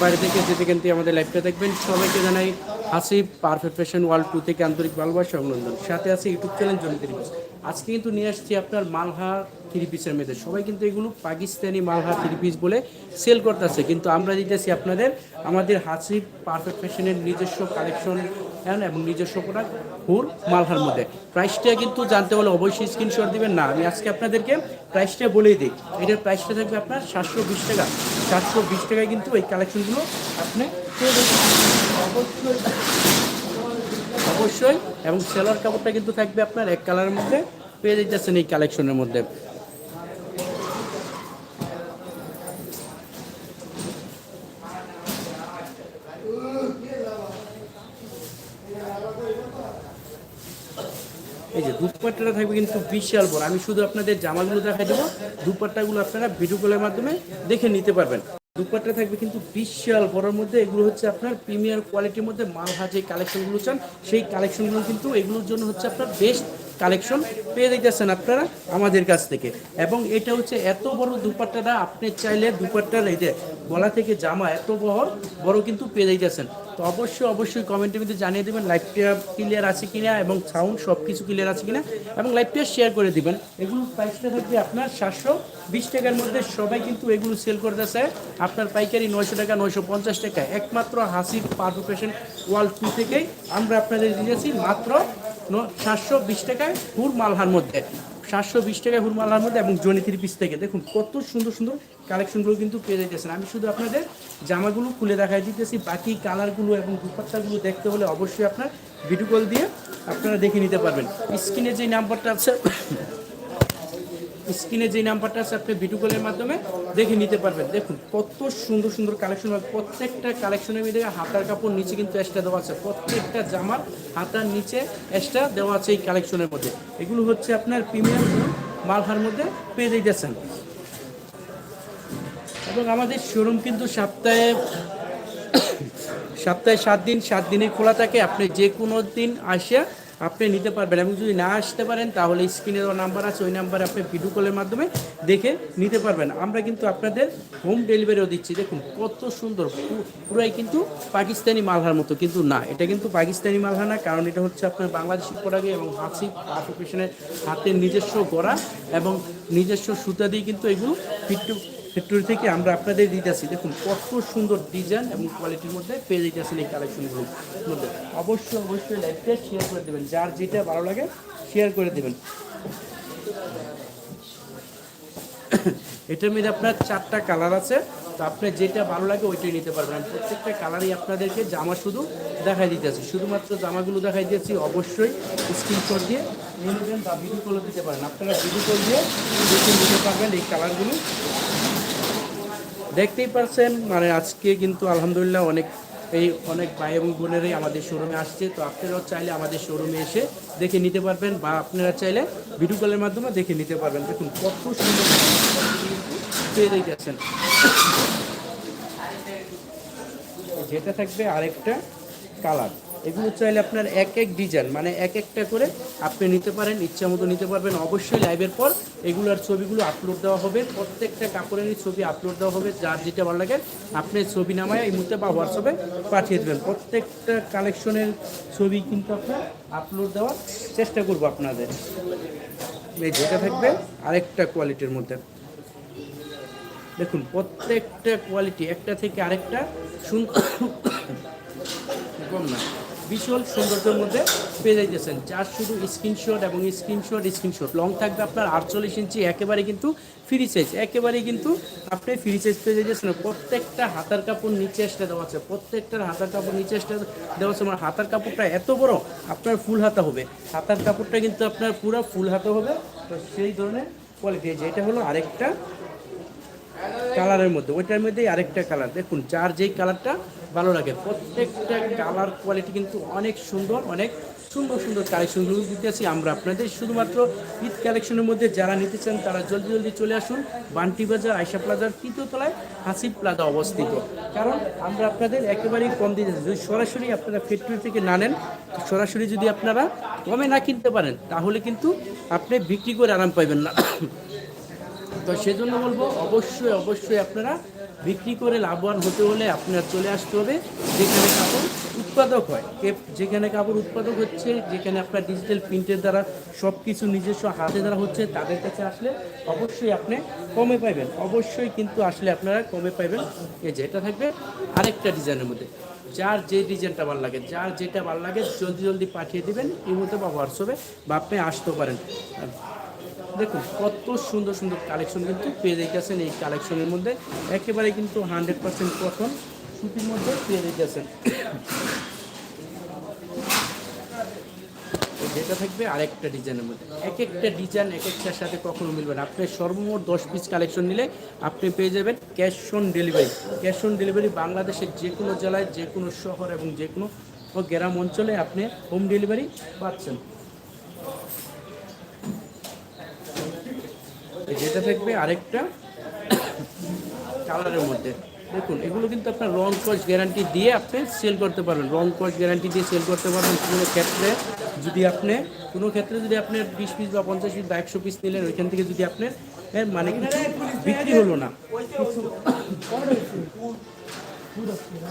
বাইরে থেকে যে যেখান থেকে আমাদের লাইভটা দেখবেন, সবাইকে জানাই Hasib perfect fashion world two থেকে আন্তরিক ভালোবাসা, অভিনন্দন। সাথে আছে YouTube channel Jony three piece আজকে কিন্তু নিয়ে আসছি আপনার মালহা থ্রি পিসের মেয়েদের। সবাই কিন্তু এগুলো পাকিস্তানি মালহা থ্রি পিস বলে সেল করতেছে। কিন্তু আমরা দিতেছি আপনাদের আমাদের হাসিব পারফেক্ট ফ্যাশনের নিজস্ব কালেকশন এবং নিজস্ব প্রোডাক্ট হুর মালহার মধ্যে। প্রাইসটা কিন্তু জানতে হলে অবশ্যই স্ক্রিনশট দিবেন। না, আমি আজকে আপনাদেরকে প্রাইসটা বলেই দিই। এটার প্রাইসটা থাকবে আপনার সাতশো বিশ টাকা। সাতশো বিশ টাকায় কিন্তু এই কালেকশনগুলো আপনি পেয়ে। অবশ্যই। অবশ্যই। এবং সেলার কাপড়টা কিন্তু থাকবে আপনার এক কালারের মধ্যে। পেয়ে যাচ্ছেন এই কালেকশনের মধ্যে। দুপাট্টাটা থাকবে কিন্তু বিশাল বড়। আমি শুধু আপনাদের জামাগুলো দেখাই দেবো। দুপাট্টাগুলো আপনারা ভিডিও কলের মাধ্যমে দেখে নিতে পারবেন। দুপাট্টা থাকবে কিন্তু বিশাল বড়ের মধ্যে। এগুলো হচ্ছে আপনার প্রিমিয়ার কোয়ালিটির মধ্যে মালহা যে কালেকশনগুলো চান। সেই কালেকশনগুলো কিন্তু এগুলোর জন্য হচ্ছে আপনার বেস্ট কালেকশন পেয়ে দিতেছেন আপনারা আমাদের কাছ থেকে। এবং এটা হচ্ছে এত বড় দুপাট্টাটা আপনি চাইলে দুপাট্টার এই যে গলা থেকে জামা এত বড় বড় কিন্তু পেয়ে দিতেছেন তো অবশ্যই অবশ্যই কমেন্টের মধ্যে জানিয়ে দেবেন লাইভটা ক্লিয়ার আছে কিনা এবং সাউন্ড সব কিছু ক্লিয়ার আছে কিনা। এবং লাইভটা শেয়ার করে দিবেন। এগুলো প্রাইসটা থাকবে আপনার সাতশো বিশ টাকার মধ্যে। সবাই কিন্তু এগুলো সেল করতেছে। আপনার পাইকারি নয়শো টাকা, নয়শো পঞ্চাশ টাকা। একমাত্র হাসি পারফেকশন ওয়ার্ল্ড টু থেকেই আমরা আপনাদের দিয়েছি। মাত্র সাতশো বিশ টাকায় হুর মালহার মধ্যে। সাতশো বিশ টাকায় হুর মালহার মধ্যে এবং জনি থ্রি পিস থেকে। দেখুন, কত সুন্দর সুন্দর কালেকশনগুলো কিন্তু পেয়ে যাইতেছেন। আমি শুধু আপনাদের জামাগুলো খুলে দেখাই দিতেছি। বাকি কালারগুলো এবং দুপাত্তাগুলো দেখতে হলে অবশ্যই আপনার ভিডিও কল দিয়ে আপনারা দেখে নিতে পারবেন। স্ক্রিনে যে নাম্বারটা আছে স্ক্রিনে যে নাম্বারটা আছে, আপনি ভিডিও কলের মাধ্যমে দেখে নিতে পারবেন। দেখুন, কত সুন্দর সুন্দর কালেকশন হবে। প্রত্যেকটা কালেকশনের মধ্যে হাতার কাপড় নিচে কিন্তু এক্সট্রা দেওয়া আছে। প্রত্যেকটা জামার হাতার নিচে এক্সট্রা দেওয়া আছে এই কালেকশনের মধ্যে। এগুলো হচ্ছে আপনার প্রিমিয়াম মালহার মধ্যে পেয়ে যাইতেছেন। এবং আমাদের শোরুম কিন্তু সপ্তাহে সপ্তাহে সাত দিন, সাত দিনে খোলা থাকে। আপনি যে কোনো দিন আসে আপনি নিতে পারবেন এবং যদি না আসতে পারেন, তাহলে স্ক্রিনে দেওয়া নাম্বার আছে, ওই নাম্বারে আপনি ভিডিও কলের মাধ্যমে দেখে নিতে পারবেন। আমরা কিন্তু আপনাদের হোম ডেলিভারিও দিচ্ছি। দেখুন, কত সুন্দর পুরাই কিন্তু পাকিস্তানি মালহার মতো, কিন্তু না। এটা কিন্তু পাকিস্তানি মালহা না, কারণ এটা হচ্ছে আপনার বাংলাদেশি প্রোডাক্টে এবং হাসি অকুপেশনের হাতের নিজস্ব গড়া এবং নিজস্ব সুতা দিয়ে কিন্তু এগুলো ফিট্টু ফ্যাক্টরি থেকে আমরা আপনাদের দিতেছি দেখুন, কত সুন্দর ডিজাইন এবং কোয়ালিটির মধ্যে পেয়ে দিতেছেন এই কালেকশনগুলোর মধ্যে। অবশ্যই অবশ্যই লাইভটা শেয়ার করে দেবেন। যার যেটা ভালো লাগে শেয়ার করে দেবেন। এটার মধ্যে আপনার চারটা কালার আছে। তো আপনি যেটা ভালো লাগে ওইটাই নিতে পারবেন। প্রত্যেকটা কালারই আপনাদেরকে জামা শুধু দেখাই দিতেছি শুধুমাত্র জামাগুলো দেখাই দিয়েছি, অবশ্যই স্ক্রিনশট দিয়ে নিয়ে নেবেন বা ভিডিও কলও দিতে পারেন। আপনারা ভিডিও কল দিয়ে দেখে নিতে পারবেন এই কালারগুলো দেখতেই পারছেন মানে আজকে কিন্তু আলহামদুলিল্লাহ অনেক, এই অনেক ভাই এবং বোনেরাই আমাদের শোরুমে আসছে। তো আপনারাও চাইলে আমাদের শোরুমে এসে দেখে নিতে পারবেন বা আপনারা চাইলে ভিডিও কলের মাধ্যমে দেখে নিতে পারবেন। দেখুন কত সুন্দর পেয়ে যেটা থাকবে আরেকটা কালার এগুলো চাইলে আপনার এক এক ডিজাইন মানে এক একটা করে আপনি নিতে পারেন, ইচ্ছা মতো নিতে পারবেন। অবশ্যই লাইভের পর এগুলোর ছবিগুলো আপলোড দেওয়া হবে। প্রত্যেকটা কাপড়েরই ছবি আপলোড দেওয়া হবে। যার যেটা ভালো লাগে, আপনি ছবি নামায় এই মুহূর্তে বা হোয়াটসঅ্যাপে পাঠিয়ে দেবেন। প্রত্যেকটা কালেকশনের ছবি কিন্তু আপনার আপলোড দেওয়ার চেষ্টা করব আপনাদের। এই যেটা থাকবে আরেকটা কোয়ালিটির মধ্যে। দেখুন, প্রত্যেকটা কোয়ালিটি একটা থেকে আরেকটা সুন্দর। না। ভীষণ সৌন্দর্যের মধ্যে পেয়ে যাইতেছেন। যার শুধু স্ক্রিনশট এবং স্ক্রিনশট স্ক্রিনশট লং থাকবে আপনার আটচল্লিশ ইঞ্চি একেবারে কিন্তু ফ্রি সাইজ একেবারে কিন্তু আপনি ফ্রি সাইজ পেয়ে যাইতেছেন। প্রত্যেকটা হাতার কাপড় নিচে এসটা দেওয়া আছে। প্রত্যেকটার হাতার কাপড় নিচে এসটা দেওয়া আছে। আমার হাতার কাপড়টা এত বড়, আপনার ফুল হাতা হবে। হাতার কাপড়টা কিন্তু আপনার পুরো ফুল হাতা হবে। তো সেই ধরনের কোয়ালিটি যেটা হলো আরেকটা কালারের মধ্যে। ওইটার মধ্যেই আরেকটা কালার দেখুন, যার যেই কালারটা ভালো লাগে। প্রত্যেকটা কালার কোয়ালিটি কিন্তু অনেক সুন্দর অনেক সুন্দর সুন্দর কালেকশনগুলো দিতেছি আমরা আপনাদের। শুধুমাত্র ঈদ কালেকশনের মধ্যে যারা নিতে চান, তারা জলদি জলদি চলে আসুন বান্টি বাজার আয়সা প্লাজার তৃতীয়তলায় হাসিব প্লাজা অবস্থিত। কারণ আমরা আপনাদের একেবারেই কম দিতে যদি সরাসরি আপনারা ফ্যাক্টরি থেকে না নেন, সরাসরি যদি আপনারা কমে না কিনতে পারেন, তাহলে কিন্তু আপনি বিক্রি করে আরাম পাইবেন না। তো সেজন্য বলব, অবশ্যই অবশ্যই আপনারা বিক্রি করে লাভবান হতে হলে আপনার চলে আসতে হবে, যেখানে কাপড় উৎপাদক হয়। যেখানে কাপড় উৎপাদক হচ্ছে, যেখানে আপনার ডিজিটাল প্রিন্টের দ্বারা সব কিছু নিজস্ব হাতে দ্বারা হচ্ছে, তাদের কাছে আসলে অবশ্যই আপনি কমে পাইবেন অবশ্যই কিন্তু আসলে আপনারা কমে পাইবেন এই যে এটা থাকবে আরেকটা ডিজাইনের মধ্যে। যার যে ডিজাইনটা ভালো লাগে, যার যেটা ভালো লাগে, জলদি জলদি পাঠিয়ে দিবেন। ইমোতে বা হোয়াটসঅ্যাপে বা আপনি আসতে পারেন। দেখুন, কত সুন্দর সুন্দর কালেকশন কিন্তু পেয়ে যাইতেছেন এই কালেকশনের মধ্যে। একেবারে কিন্তু হান্ড্রেড পার্সেন্ট কটন সুতির মধ্যে পেয়ে যাইতেছেন। যেটা থাকবে আরেকটা ডিজাইনের মধ্যে। এক একটা ডিজাইন এক একটার সাথে কখনো মিলবে না। আপনি সর্বমোট দশ পিস কালেকশন নিলে আপনি পেয়ে যাবেন cash on delivery cash on delivery বাংলাদেশের যে কোনো জেলায়, যে কোনো শহর এবং যে কোনো গ্রাম অঞ্চলে আপনি হোম ডেলিভারি পাচ্ছেন। যেটা থাকবে আরেকটা কালারের মধ্যে। দেখুন, এগুলো কিন্তু আপনার রং কস গ্যারান্টি দিয়ে আপনি সেল করতে পারবেন। রং কস গ্যারান্টি দিয়ে সেল করতে পারবেন কোনো ক্ষেত্রে। যদি আপনি, কোনো ক্ষেত্রে যদি আপনি বিশ পিস বা পঞ্চাশ পিস বা একশো পিস নিলেন, ওইখান থেকে যদি আপনার মানে কিছু বিক্রি হলো না।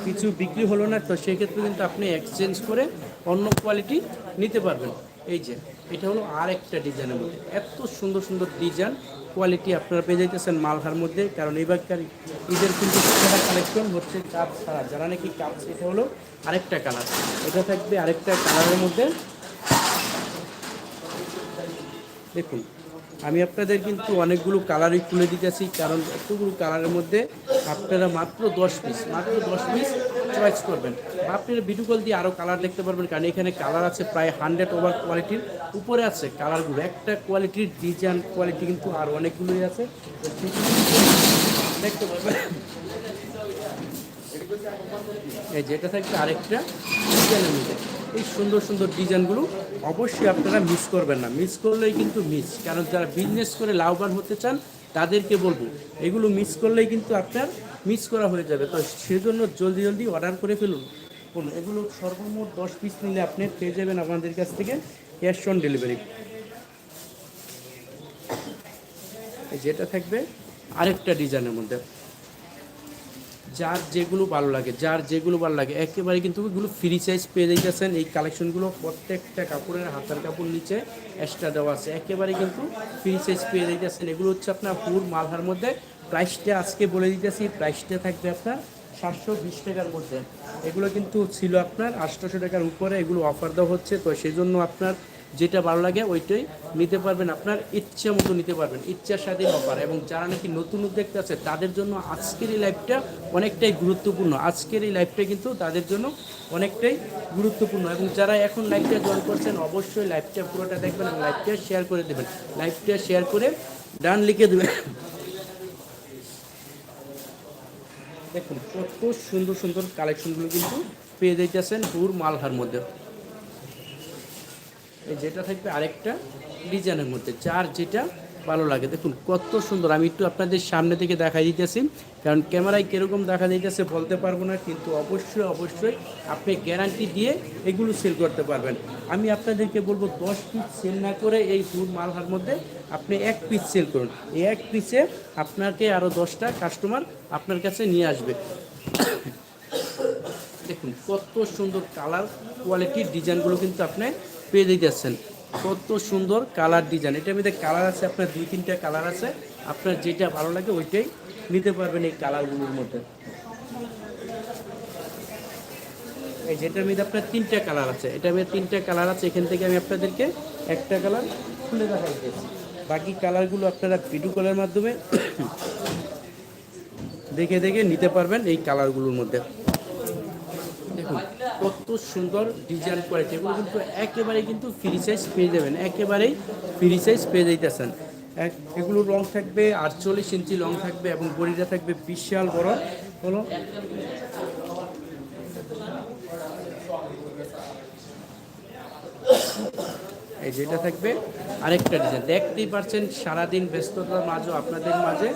কিছু বিক্রি হলো না, তো সেক্ষেত্রে কিন্তু আপনি এক্সচেঞ্জ করে অন্য কোয়ালিটি নিতে পারবেন। এই যে, এটা হলো আর একটা ডিজাইনের মধ্যে। এত সুন্দর সুন্দর ডিজাইন কোয়ালিটি আপনারা পেয়ে যাইতেছেন মালহার মধ্যে, কারণ এবারকার ঈদের কিন্তু কালেকশন হচ্ছে কাপ ছাড়া। যারা নাকি কাপ এটা হলো আরেকটা কালার এটা থাকবে আরেকটা কালারের মধ্যে। দেখুন, আমি আপনাদের কিন্তু অনেকগুলো কালারই খুলে দিতেছি, কারণ এতগুলো কালারের মধ্যে আপনারা মাত্র দশ পিস মাত্র দশ পিস চয়েস করবেন। বা আপনারা ভিডিও কল দিয়ে আরও কালার দেখতে পারবেন, কারণ এখানে কালার আছে প্রায় হান্ড্রেড ওভার কোয়ালিটির উপরে আছে কালারগুলো একটা কোয়ালিটির ডিজাইন কোয়ালিটি কিন্তু আর অনেকগুলোই আছে। দেখতে পারবেন। এই যেটা থাকবে আরেকটা ডিজাইনের মধ্যে। এই সুন্দর সুন্দর ডিজাইনগুলো অবশ্যই আপনারা মিস করবেন না। মিস করলেই কিন্তু মিস কারণ যারা বিজনেস করে লাভবান হতে চান, তাদেরকে বলব, এগুলো মিস করলেই কিন্তু আপনার মিস করা হয়ে যাবে। তো সেজন্য জলদি জলদি অর্ডার করে ফেলুন। এগুলো সর্বমোট দশ পিস নিলে আপনি পেয়ে যাবেন আমাদের কাছ থেকে ক্যাশ অন ডেলিভারি যেটা থাকবে আরেকটা ডিজাইনের মধ্যে। যার যেগুলো ভালো লাগে, যার যেগুলো ভালো লাগে, একেবারে কিন্তু এগুলো ফ্রি সাইজ পেয়ে যাইতেছেন। এই কালেকশনগুলো প্রত্যেকটা কাপড়ের হাতার কাপড় নিচে এক্সট্রা দেওয়া আছে। একেবারে কিন্তু ফ্রি সাইজ পেয়ে যাইতেছেন। এগুলো হচ্ছে আপনার পুর মালহার মধ্যে প্রাইসটা আজকে বলে দিতেছি, প্রাইসটা থাকবে আপনার সাতশো বিশ টাকার মধ্যে। এগুলো কিন্তু ছিল আপনার আটশোশো টাকার উপরে, এগুলো অফার দেওয়া হচ্ছে। তো সেই জন্য আপনার যেটা ভালো লাগে ওইটাই নিতে পারবেন, আপনার ইচ্ছা মতো নিতে পারবেন। ইচ্ছার স্বাধীন অফার এবং যারা নাকি নতুন উদ্যোক্তা আছে, তাদের জন্য আজকের এই লাইফটা অনেকটাই গুরুত্বপূর্ণ। আজকের এই লাইফটা কিন্তু তাদের জন্য অনেকটাই গুরুত্বপূর্ণ। এবং যারা এখন লাইভটা জয়েন করছেন, অবশ্যই লাইভটা পুরোটা দেখবেন এবং লাইভটা শেয়ার করে দেবেন। লাইভটা শেয়ার করে ডান লিখে দেবেন। দেখুন কত সুন্দর সুন্দর কালেকশনগুলো কিন্তু পেয়ে যাইতেছেন পুর মালহার মধ্যে। এই যেটা থাকবে আরেকটা ডিজাইনের মধ্যে চার যেটা ভালো লাগে। দেখুন, কত সুন্দর। আমি একটু আপনাদের সামনে থেকে দেখা দিতেছি, কারণ ক্যামেরায় কীরকম দেখা দিতেছে বলতে পারব না, কিন্তু অবশ্যই অবশ্যই আপনি গ্যারান্টি দিয়ে এগুলো সেল করতে পারবেন। আমি আপনাদেরকে বলব, দশ পিস সেল না করে এই ফুড মালহার মধ্যে আপনি এক পিস সেল করুন। এই এক পিসে আপনাকে আরও দশটা কাস্টমার আপনার কাছে নিয়ে আসবে। দেখুন, কত সুন্দর কালার কোয়ালিটির ডিজাইনগুলো কিন্তু আপনি পেয়ে দিতেছেন কত সুন্দর কালার ডিজাইন। এটার মধ্যে কালার আছে, আপনার দুই, তিনটা কালার আছে। আপনার যেটা ভালো লাগে ওইটাই নিতে পারবেন এই কালারগুলোর মধ্যে। এই যেটার মধ্যে আপনার তিনটা কালার আছে। এটার মধ্যে তিনটা কালার আছে। এখান থেকে আমি আপনাদেরকে একটা কালার খুলে দেখা দিতেছি বাকি কালারগুলো আপনারা ভিডিও কলের মাধ্যমে দেখে দেখে নিতে পারবেন এই কালারগুলোর মধ্যে। কত সুন্দর ডিজাইন কোয়ালিটি এগুলো কিন্তু একেবারে কিন্তু ফ্রি সাইজ পেয়ে যাবেন। একেবারেই ফ্রি সাইজ পেয়ে যাইতেছেন। এক এগুলোর রং থাকবে, আটচল্লিশ ইঞ্চি লং থাকবে এবং বডিটা থাকবে বিশাল বড়। হলো এই যেটা থাকবে আরেকটা ডিজাইন দেখতেই পাচ্ছেন সারাদিন ব্যস্ততার মাঝেও আপনাদের মাঝে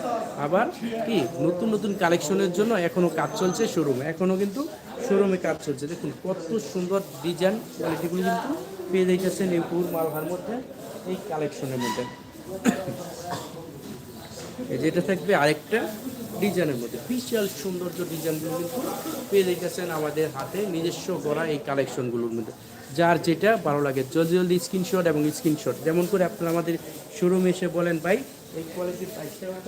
আবার কি? নতুন নতুন কালেকশনের জন্য এখনও কাজ চলছে শোরুমে এখনও কিন্তু শোরুমে কাজ চলছে। দেখুন, কত সুন্দর ডিজাইন কোয়ালিটিগুলো কিন্তু পেয়ে যাইতেছেন এই পুর মালহার মধ্যে, এই কালেকশনের মধ্যে। এই যেটা থাকবে আরেকটা ডিজাইনের মধ্যে। বিশাল সৌন্দর্য ডিজাইনগুলো কিন্তু পেয়ে দেখেছেন আমাদের হাতে নিজস্ব করা এই কালেকশনগুলোর মধ্যে। যার যেটা ভালো লাগে। জলদি জলদি স্ক্রিনশট এবং স্ক্রিনশট যেমন করে আপনারা আমাদের শোরুমে এসে বলেন, ভাই, এই কোয়ালিটির প্রাইসটা কত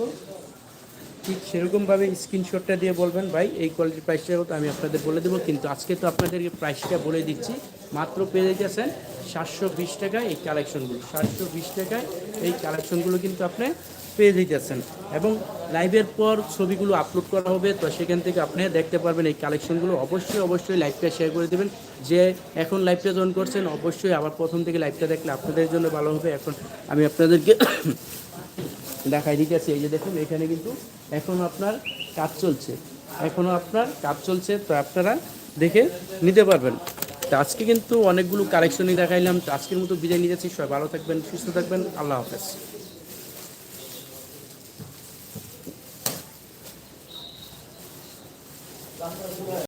ঠিক সেরকমভাবে স্ক্রিনশটটা দিয়ে বলবেন, ভাই, এই কোয়ালিটির প্রাইসটা কত আমি আপনাদের বলে দেবো, কিন্তু আজকে তো আপনাদেরকে প্রাইসটা বলে দিচ্ছি। মাত্র পেয়ে গেছেন সাতশো বিশ টাকায় এই কালেকশনগুলো সাতশো বিশ টাকায় এই কালেকশনগুলো কিন্তু আপনি পেয়ে দিতেছেন এবং লাইভের পর ছবিগুলো আপলোড করা হবে, তো সেখান থেকে আপনি দেখতে পারবেন এই কালেকশনগুলো অবশ্যই অবশ্যই লাইভটা শেয়ার করে দেবেন। যে এখন লাইভটা জয়েন করছেন, অবশ্যই আবার প্রথম থেকে লাইভটা দেখলে আপনাদের জন্য ভালো হবে। এখন আমি আপনাদেরকে দেখাই দিতেছি। এই যে দেখুন, এখানে কিন্তু এখনও আপনার কাজ চলছে। এখনও আপনার কাজ চলছে, তো আপনারা দেখে নিতে পারবেন। তো আজকে কিন্তু অনেকগুলো কালেকশনই দেখাইলাম। তো আজকের মতো বিদায় নিয়ে যাচ্ছি সবাই ভালো থাকবেন, সুস্থ থাকবেন। আল্লাহ হাফেজ।